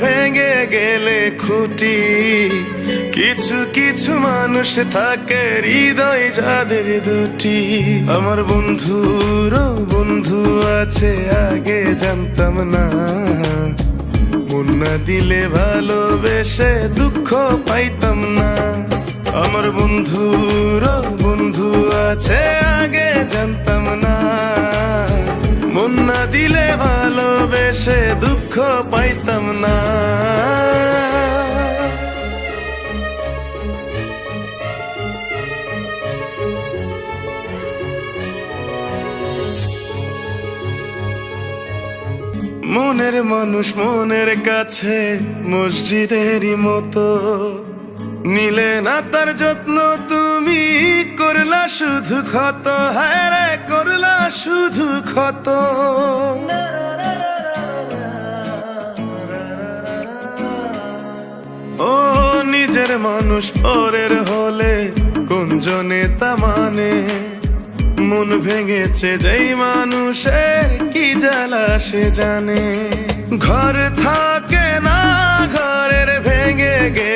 ভেঙে গেলে খুঁটি। কিছু কিছু মানুষ থাকে হৃদয় যাদের দুটি। আমার বন্ধুর বন্ধু আছে, আগে জানতাম না। মন না দিলে ভালোবেসে দুঃখ পাইতাম না। আমার বন্ধুর বন্ধু আছে, আগে জানতাম না। ভালোবেসে দুঃখ পাইতাম না। মনের মানুষ মনের কাছে মসজিদেরই মতো। নিলে না তার যত্ন তুমি করলা শুধু ক্ষত হ্যাঁ করলা শুধু ক্ষত। ও নিজের মানুষ পরের হলে কোন জনে তা মানে মন ভেঙেছে যেই মানুষের কি জ্বালা সে জানে। ঘর থাকে না, ঘরের ভেঙে গেলে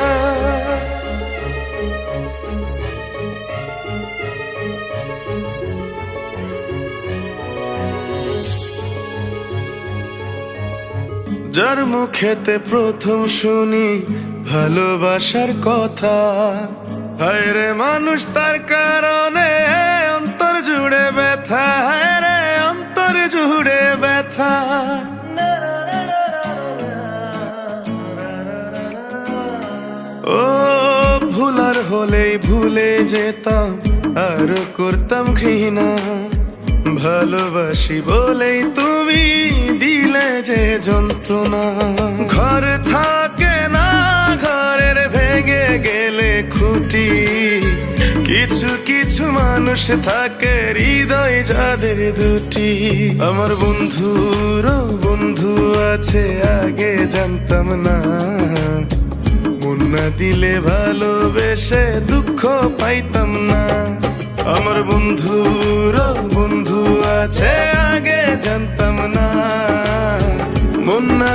যার মুখেতে প্রথম শুনি ভালোবাসার কথা। হায় রে মানুষ, তার কারণে অন্তর জুড়ে ব্যথা। হায় রে অন্তর জুড়ে ব্যথা। ও, ভুলার হলেই ভুলে যেতাম, আর করতাম ঘৃণা। ভালোবাসি বলেই তুমি যে যন্ত্রণা। ঘর থাকে না, ঘরের ভেঙে গেলে খুঁটি। কিছু কিছু মানুষ থাকে, হৃদয় যাদের দুটি। আমার বন্ধুর বন্ধু আছে, আগে জানতাম না। না দিলে ভালোবেসে দুঃখ পাইতাম না। আমার বন্ধুর বন্ধু আছে, আগে জানতাম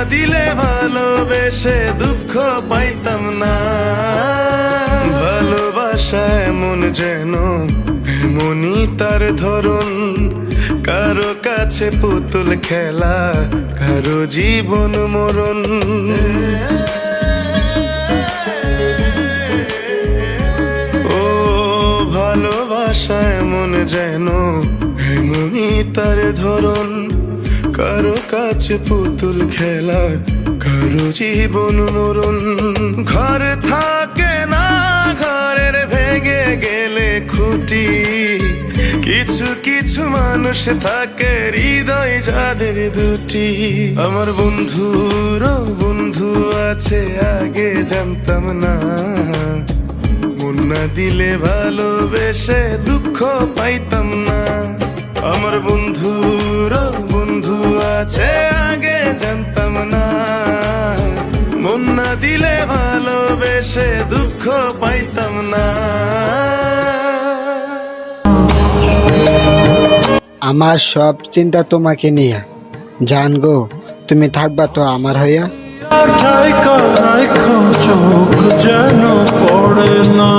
দিলে ভালোবেসে দুঃখ পাইতাম না ভালোবাসা এমন যেন এমনই তার ধরন কারও কাছে পুতুল খেলা কারও জীবন মরণ ও ভালোবাসা এমন যেন এমনই তার ধরন কারও কাছে পুতুল খেলা, কারও জীবন মরণ। ঘর থাকে না, ঘরের ভেঙে গেলে খুঁটি। কিছু কিছু মানুষ থাকে, হৃদয় যাদের দুটি। আমার বন্ধুর বন্ধু আছে, আগে জানতাম না। মন না দিলে ভালোবেসে দুঃখ পাইতাম না। আমার বন্ধুর বন্ধু আছে আগে জানতাম না। মন না দিলে ভালোবেসে দুঃখ পাইতাম না। আমার সব চিন্তা তোমাকে নিয়ে। জান গো তুমি থাকবা তো আমার হইয়া? চোখ যেন পড়ে না।